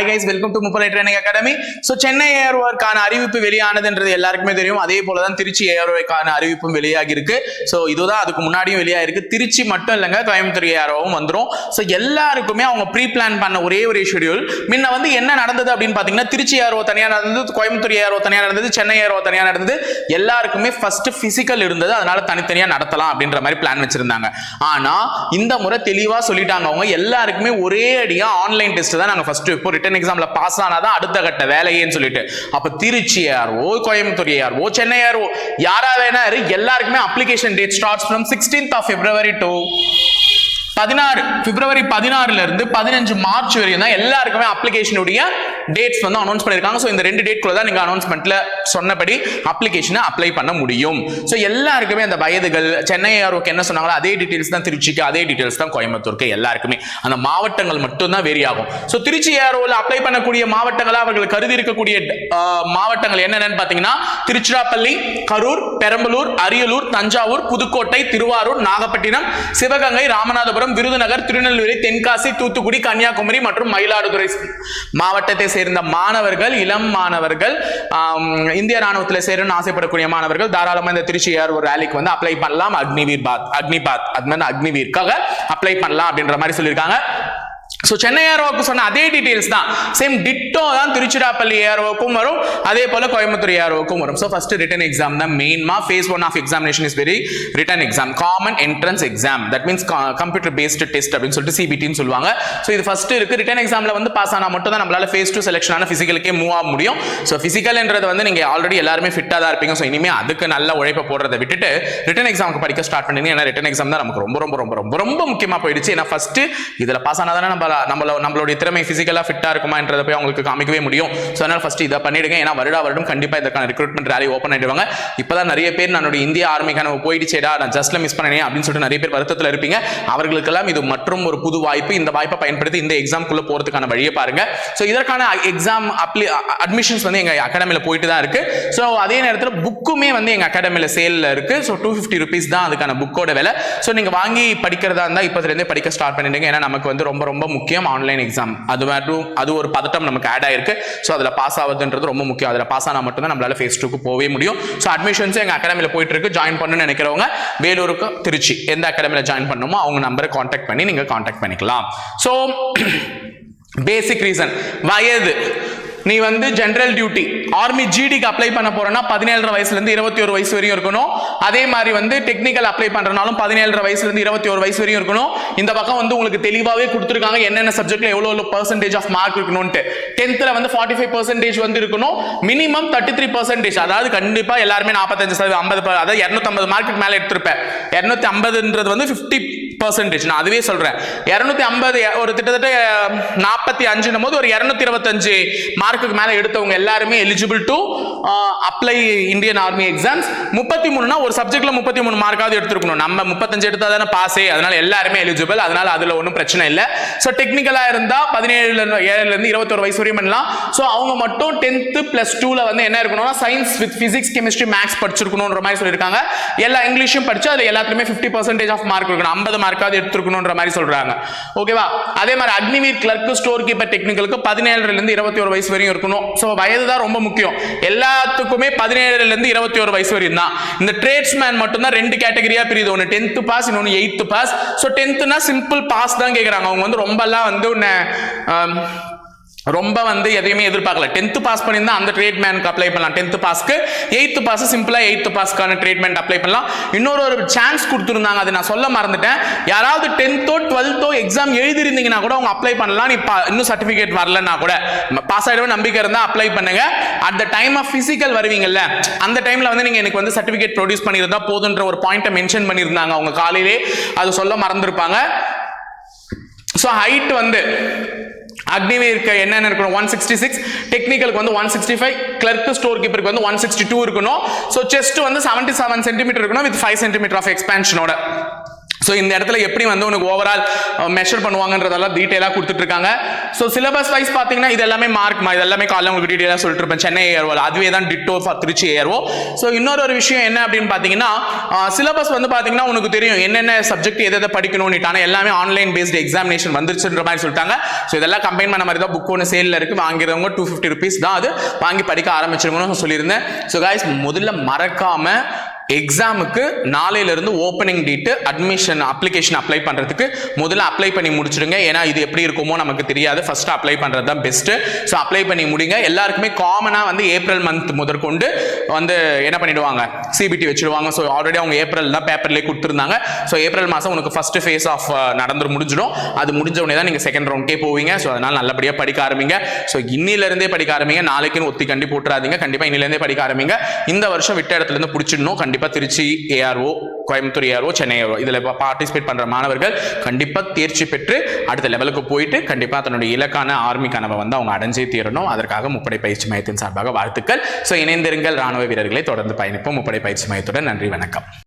Hi guys welcome to முப்படை training academy so Chennai ஏர்வார்க்கான அறிவிப்பு வெளியானதுன்றது எல்லாருக்குமே தெரியும். அதே போல தான் திருச்சி ஏர்வாய்க்கான அறிவிப்பும் வெளியாகி இருக்கு ஸோ இதுதான் அதுக்கு முன்னாடியும் வெளியாகிருக்கு திருச்சி மட்டும் இல்லைங்க கோயம்புத்தூர் ஏர்வாவும் வந்துடும் ஸோ எல்லாருக்குமே அவங்க ப்ரீ பிளான் பண்ண ஒரே ஒரே ஷெடியூல் முன்ன வந்து என்ன நடந்தது அப்படின்னு பார்த்தீங்கன்னா திருச்சி ஏர்வோ தனியாக நடந்தது கோயம்புத்தூர் ஏர்வோ தனியாக நடந்தது சென்னை ஏர்வோ தனியாக நடந்தது. எல்லாருக்குமே ஃபர்ஸ்ட் பிசிக்கல் இருந்தது. அதனால தனித்தனியாக நடத்தலாம் அப்படின்ற மாதிரி பிளான் வச்சிருந்தாங்க. ஆனால் இந்த முறை தெளிவாக சொல்லிட்டாங்க அவங்க. எல்லாருக்குமே ஒரே அடியாக ஆன்லைன் டெஸ்ட் தான் நாங்கள் ஃபர்ஸ்ட் இப்போ ரிட்டன் எக்ஸாம்ல பாஸ் ஆனாதான் அடுத்த கட்ட வேலையேன்னு சொல்லிட்டு. அப்ப திருச்சி யாரோ கோயம்புத்தூர் யாரோ சென்னை யாரோ யாரா வேணா இரு, எல்லாருக்குமே application date starts from sixteenth of February to பதினாறு. பிப்ரவரி பதினாறுல இருந்து பதினஞ்சு மார்ச் வரையும் தான் எல்லாருக்குமே அப்ளிகேஷனுடைய டேட்ஸ் வந்து அனௌன்ஸ் பண்ணியிருக்காங்க. ஸோ இந்த ரெண்டு டேட்குள்ள தான் நீங்கள் அனௌன்ஸ்மெண்ட்டில் சொன்னபடி அப்ளிகேஷனை அப்ளை பண்ண முடியும். ஸோ எல்லாருக்குமே அந்த வயதுகள் சென்னை யாருக்கு என்ன சொன்னாங்களோ அதே டீட்டெயில்ஸ் தான் திருச்சிக்கு அதே டீட்டெயில்ஸ் தான் கோயம்புத்தூருக்கு எல்லாருக்குமே. அந்த மாவட்டங்கள் மட்டும்தான் வெரி வேரி ஆகும். ஸோ திருச்சி ஏரோவில் அப்ளை பண்ணக்கூடிய மாவட்டங்களாக அவர்கள் கருதி இருக்கக்கூடிய மாவட்டங்கள் என்னென்னு பார்த்தீங்கன்னா திருச்சிராப்பள்ளி கரூர் பெரம்பலூர் அரியலூர் தஞ்சாவூர் புதுக்கோட்டை திருவாரூர் நாகப்பட்டினம் சிவகங்கை ராமநாதபுரம் விருதுநகர் திருநெல்வேலி தென்காசி தூத்துக்குடி கன்னியாகுமரி மற்றும் மயிலாடுதுறை மாவட்டத்தை சேர்ந்த மாணவர்கள் இளம் மாணவர்கள் இந்திய ராணுவத்தில் சேரணும்னு ஆசைப்படக்கூடிய மாணவர்கள் தாராளமா இந்த திருச்சி ஏர் ஒரு ரேலிக்கு வந்து அப்ளை பண்ணலாம். அக்னிவீர் பாத் அக்னிபாத் அது மாதிரி அக்னிவீர்க்காக அப்ளை பண்ணலாம் அப்படின்ற மாதிரி சொல்லியிருக்காங்க. ஸோ சென்னை ஏரோவுக்கு சொன்ன அதே டீட்டெயில்ஸ் தான். சேம் டிட்டோ தான் திருச்சிராப்பள்ளி ஏரோவுக்கும் வரும். அதே போல் கோயம்புத்தூர் ஏரோவுக்கும் வரும். ஸோ ஃபஸ்ட்டு ரிட்டன் எக்ஸாம் தான் மெயின்மா phase one of examination is very written exam common entrance exam that means computer based test அப்படின்னு சொல்லிட்டு சிபிடின்னு சொல்லுவாங்க. ஸோ இது ஃபஸ்ட்டு இருக்குது ரிட்டன் எக்ஸாமில் வந்து பாஸ் ஆனால் மட்டும் தான் நம்மளால் ஃபேஸ் டூ செலெக்ஷனான ஃபிசிக்கலுக்கே மூவ் ஆக முடியும். ஸோ ஃபிசிக்கல்ன்றது வந்து நீங்கள் ஆல்ரெடி எல்லாருமே ஃபிட்டாக தான் இருப்பீங்க. ஸோ இனிமேல் அதுக்கு நல்ல உழைப்பை போடுறதை விட்டுட்டு ரிட்டன் எக்ஸாமுக்கு படிக்க ஸ்டார்ட் பண்ணிங்க ஏன்னா ரிட்டன் எக்ஸாம் தான் நமக்கு ரொம்ப ரொம்ப ரொம்ப ரொம்ப ரொம்ப முக்கியமாக போயிடுச்சு. ஏன்னா ஃபஸ்ட்டு இதில் பாஸ் ஆனால் தானே நம்ம நம்மள நம்மளுடைய திறமை பிசிக்கலா ஃபிட்டா இருக்குமான்றதை போய் அவங்களுக்கு காமிக்கவே முடியும். ஸோ அதனால ஃபர்ஸ்ட் இதை பண்ணிடுங்க. ஏன்னா வருடா வருடம் கண்டிப்பாக இதற்கான ரெக்ரூட்மெண்ட் ரேலி ஓப்பன் ஆயிடுவாங்க. இப்பதான் நிறைய பேர் என்னுடைய இந்திய ஆர்மிக்கான போயிடுச்சேடா நான் ஜஸ்ட்ல மிஸ் பண்ணேன் அப்படின்னு சொல்லிட்டு நிறைய பேர் வருத்தத்தில் இருப்பீங்க. அவர்களுக்கெல்லாம் இது மற்றும் ஒரு புது வாய்ப்பு. இந்த வாய்ப்பை பயன்படுத்தி இந்த எக்ஸாம்குள்ள போறதுக்கான வழியை பாருங்க. ஸோ இதற்கான எக்ஸாம் அப்ளி அட்மிஷன்ஸ் வந்து எங்க அகாடமியில் போயிட்டு தான் இருக்கு. ஸோ அதே நேரத்தில் புக்குமே வந்து எங்க அகாடமியில் சேல்ல இருக்கு. ஸோ டூ ஃபிஃப்டி ருபீஸ் தான் அதுக்கான புக்கோட விலை. ஸோ நீங்க வாங்கி படிக்கிறதா இருந்தால் இப்போதுலேருந்தே படிக்க ஸ்டார்ட் பண்ணிடுங்க. ஏன்னா நமக்கு வந்து ரொம்ப ரொம்ப முக்கியம். முக்கியம் ஆன்லைன் எக்ஸாம் அது மட்டும் அது ஒரு பதட்டம் நமக்கு ஆட் ஆயிருக்கு. ஸோ அதில் பாஸ் ஆகுதுன்றது ரொம்ப முக்கியம். அதில் பாஸ் ஆனால் மட்டும்தான் நம்மளால ஃபேஸ் டூக்கு போகவே முடியும். ஸோ அட்மிஷன்ஸ் எங்கள் அகாடமியில் போயிட்டு இருக்கு. ஜாயின் பண்ணணும்னு நினைக்கிறவங்க வேலூருக்கு திருச்சி எந்த அகாடமியில் ஜாயின் பண்ணணுமோ அவங்க நம்பரை காண்டாக்ட் பண்ணி நீங்கள் காண்டாக்ட் பண்ணிக்கலாம். ஸோ பேசிக் ரீசன் வயது. நீ வந்து ஜென்ரல் டியூட்டி ஆர்மி ஜிடிக்கு அப்ளை பண்ண போறேன்னா பதினேழரை வயசுல இருந்து இருபத்தி ஒரு வயசு வரையும் இருக்கணும். அதே மாதிரி வந்து டெக்னிக்கல் அப்ளை பண்றனாலும் பதினேழரை வயசுல இருந்து இருபத்தி ஒரு வயசு வரையும் இருக்கணும். இந்த பக்கம் வந்து உங்களுக்கு தெளிவாகவே கொடுத்துருக்காங்க என்னென்ன சப்ஜெக்ட்ல எவ்வளோ எவ்வளோ பர்சன்டேஜ் ஆஃப் மார்க் இருக்கணும்ட்டு டென்த்தில் வந்து ஃபார்ட்டி ஃபைவ் பர்சன்டேஜ் வந்து இருக்கணும். மினிமம் தேர்ட்டி த்ரீ பர்சன்டேஜ் அதாவது கண்டிப்பாக எல்லாருமே நாற்பத்தஞ்சு சதவீதம் ஐம்பது அதாவது இரநூத்தம்பது மார்க்குக்கு மேலே எடுத்திருப்பேன். இரநூத்தி ஐம்பதுன்றது வந்து ஃபிஃப்டி பர்சன்டேஜ் நான் அதுவே சொல்கிறேன் இரநூத்தி ஐம்பது ஒரு கிட்டத்தட்ட நாற்பத்தி அஞ்சுன்னும் போது ஒரு இரநூத்தி இருபத்தஞ்சு மார்க்குக்கு மேலே எடுத்தவங்க எல்லாருமே eligible to apply Indian army exams முப்பத்தி மூணுனா ஒரு சப்ஜெக்ட்ல முப்பத்தி மூணு மார்க்காவது எடுத்துருக்கணும். நம்ம முப்பத்தஞ்சு எடுத்தா தானே பாஸே அதனால எல்லாருமே எலிஜிபிள் அதனால அதுல ஒன்றும் பிரச்சனை இல்லை. ஸோ டெக்னிக்கலா இருந்தா பதினேழுல இருந்து ஏழுல இருந்து இருபத்தொரு வயசு வரையும் பண்ணலாம். ஸோ அவங்க மட்டும் டென்த்து பிளஸ் டூல வந்து என்ன இருக்கணும்னா science with physics chemistry maths படிச்சிருக்கணுன்ற மாதிரி சொல்லியிருக்காங்க. எல்லா இங்கிலீஷும் படிச்சு அது எல்லாத்துலயுமே ஃபிஃப்டி பர்சன்டேஜ் ஆஃப் மார்க் இருக்கணும். ஐம்பது மார்க்காவது எடுத்துருக்கணுன்ற மாதிரி சொல்றாங்க. ஓகேவா அதே மாதிரி அக்னிவீர் கிளர்க் ஸ்டோர் கீப்பர் டெக்னிக்கலுக்கு பதினேழுலேருந்து இருபத்தி ஒரு வயசு வரையும் இருக்கணும். ஸோ வயது தான் ரொம்ப முக்கியம். எல்லாத்துக்குமே பதினேழுலேருந்து இருபத்தி ஒரு வயசு வரையும் தான். இந்த ட்ரேட்ஸ்மேன் மட்டும்தான் ரெண்டு கேட்டகரியா பிரியுது. ஒன்று டென்த்து பாஸ் இன்னொன்று எயித்து பாஸ் ஸோ டென்த்துனா சிம்பிள் பாஸ் தான் கேட்குறாங்க அவங்க வந்து ரொம்பலாம் வந்து உன்னை ரொம்ப வந்து எதையுமே எதிர்பார்க்கல. டென்த்து பாஸ் பண்ணியிருந்தா அந்த ட்ரீட்மெண்ட் அப்ளை பண்ணலாம். டென்த்து பாஸ்க்கு எயித்து பாஸ் சிம்பிளாக எயித்து பாஸ்க்கான ட்ரீட்மெண்ட் அப்ளை பண்ணலாம். இன்னொரு ஒரு சான்ஸ் கொடுத்துருந்தாங்க. அதை நான் சொல்ல மறந்துட்டேன். யாராவது டென்த்தோ டுவெல்த்தோ எக்ஸாம் எழுதிருந்தீங்கன்னா கூட அவங்க அப்ளை பண்ணலாம். நீ இன்னும் சர்டிஃபிகேட் வரலன்னா கூட. பாஸ் ஆகிடுவோம் நம்பிக்கை இருந்தால் அப்ளை பண்ணுங்க. At the time of physical வருவீங்கல்ல அந்த டைம்ல வந்து நீங்கள் எனக்கு வந்து சர்டிஃபிகேட் ப்ரொடியூஸ் பண்ணியிருந்தா போதுன்ற ஒரு பாயிண்ட்டை மென்ஷன் பண்ணியிருந்தாங்க. அவங்க காலையிலே அது சொல்ல மறந்துருப்பாங்க. ஸோ ஹைட் வந்து அக்னிவே இருக்க என்னென்ன இருக்கணும்? ஒன் சிக்ஸ்டி சிக்ஸ் டெக்னிக்கலுக்கு வந்து one sixty five clerk store கீப்பருக்கு வந்து ஒன் சிக்ஸ்டி டூ இருக்கணும். ஸோ செஸ்ட் வந்து செவன்டி செவன் சென்டிமீட்டர் இருக்கணும் வித் ஃபைவ் சென்டிமீட்டர் ஆஃப் எக்ஸ்பேன்ஷனோட ஸோ இந்த இடத்துல எப்படி வந்து உனக்கு ஓவரால் மெஷர் uh, பண்ணுவாங்கன்றதெல்லாம் டீட்டெயிலாக கொடுத்துட்டு இருக்காங்க ஸோ சிலபஸ் வைஸ் பார்த்தீங்கன்னா இது எல்லாமே மார்க் இது எல்லாமே காலையில் உங்களுக்கு டீட்டெயிலாக சொல்லிட்டு இருப்பேன் சென்னை ஏர்வோல் அதுவே தான் ditto for Trichy ARO so இன்னொரு ஒரு விஷயம் என்ன அப்படின்னு பார்த்தீங்கன்னா சிலபஸ் uh, வந்து பார்த்தீங்கன்னா உனக்கு தெரியும் என்னென்ன சப்ஜெக்ட் எதை எதை படிக்கணும்னு ஆனால் எல்லாமே ஆன்லைன் பேஸ்டு எக்ஸாமினேஷன் வந்துருச்சுன்ற மாதிரி சொல்லிட்டாங்க. ஸோ இதெல்லாம் கம்பைன் பண்ண மாதிரி தான் புக் ஒன்று சேலில் இருக்குது வாங்கிறவங்க டூ ஃபிஃப்டி ருபீஸ் தான் அது வாங்கி படிக்க ஆரம்பிச்சிருக்கணும்னு சொல்லியிருந்தேன். ஸோ காய்ஸ் முதல்ல மறக்காமல் எக்ஸாமுக்கு நாளையிலிருந்து opening date admission application apply பண்ணுறதுக்கு முதல்ல அப்ளை பண்ணி முடிச்சிடுங்க. ஏன்னா இது எப்படி இருக்குமோ நமக்கு தெரியாது. ஃபஸ்ட்டு அப்ளை பண்ணுறது தான் பெஸ்ட்டு ஸோ அப்ளை பண்ணி முடிங்க. எல்லாருக்குமே காமனாக வந்து ஏப்ரல் மந்த் முதற்கொண்டு வந்து என்ன பண்ணிடுவாங்க? சிபிடி வச்சுருவாங்க. ஸோ ஆல்ரெடி அவங்க ஏப்ரல் தான் பேப்பர்லேயே கொடுத்துருந்தாங்க. ஸோ ஏப்ரல் மாதம் உனக்கு ஃபர்ஸ்ட் ஃபேஸ் ஆஃப் நடந்து முடிஞ்சிடும். அது முடிஞ்ச உடனே தான் நீங்கள் செகண்ட் ரவுண்ட்கே போவீங்க. ஸோ அதனால் நல்லபடியாக படிக்க ஆரம்பிங்க. ஸோ இன்னிலிருந்தே படிக்க ஆரம்பிங்க. நாளைக்குன்னு ஒத்தி கண்டி போட்டுறாதீங்க. கண்டிப்பாக இன்னிலேருந்தே படிக்க ஆரம்பிங்க. இந்த வருஷம் விட்ட இடத்துலேருந்து பிடிச்சிடணும். கண்டிப்பாக கண்டிப்பாக Trichy ARO Coimbatore ARO Chennai ARO இதில் பார்ட்டிசிபேட் பண்ணுற மாணவர்கள் கண்டிப்பாக தேர்ச்சி பெற்று அடுத்த லெவலுக்கு போயிட்டு கண்டிப்பாக தன்னுடைய இலக்கான ஆர்மி கனவை வந்து அவங்க அடைஞ்சே தீரணும். அதற்காக முப்படை பயிற்சி மையத்தின் சார்பாக வாழ்த்துக்கள். ஸோ இணைந்திருங்கள். ராணுவ வீரர்களை தொடர்ந்து பயணிப்போம். முப்படை பயிற்சி மையத்துடன் நன்றி வணக்கம்.